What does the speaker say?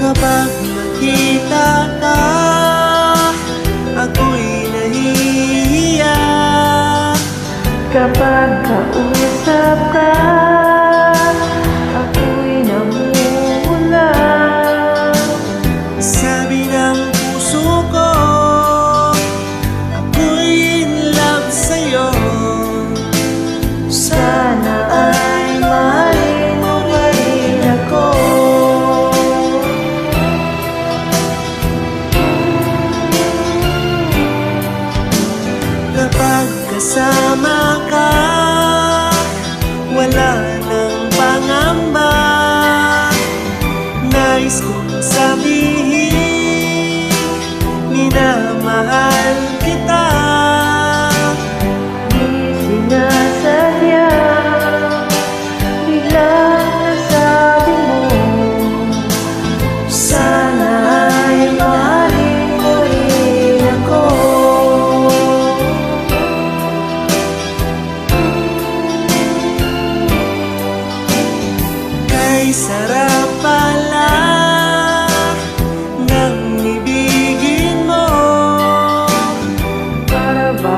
Kapag nakita ka Ako'y nahihiya. Kapag kausap ka Minamahal kita. Di sinasadya Biglang nasabi mo sarap